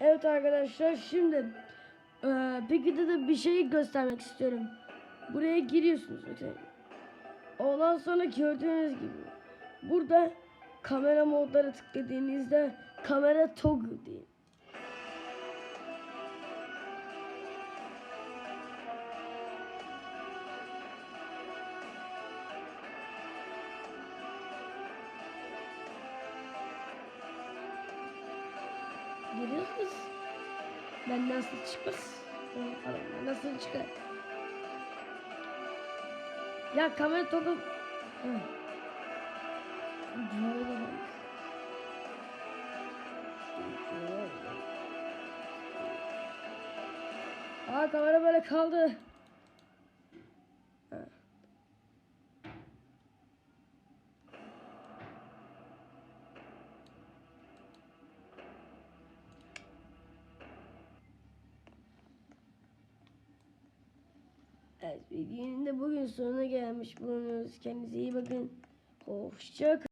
Evet arkadaşlar şimdi eee peki de, bir şey göstermek istiyorum. Buraya giriyorsunuz. Ondan sonra gördüğünüz gibi burada kamera modlara tıkladığınızda kamera toggle diye. Görüyorsunuz. Ben nasıl çıkmaz? Nasıl çıkar? Ya kamera topu... Aa kamera böyle kaldı. Evet, videonun da bugün sonuna gelmiş bulunuyoruz. Kendinize iyi bakın. Hoşça kalın.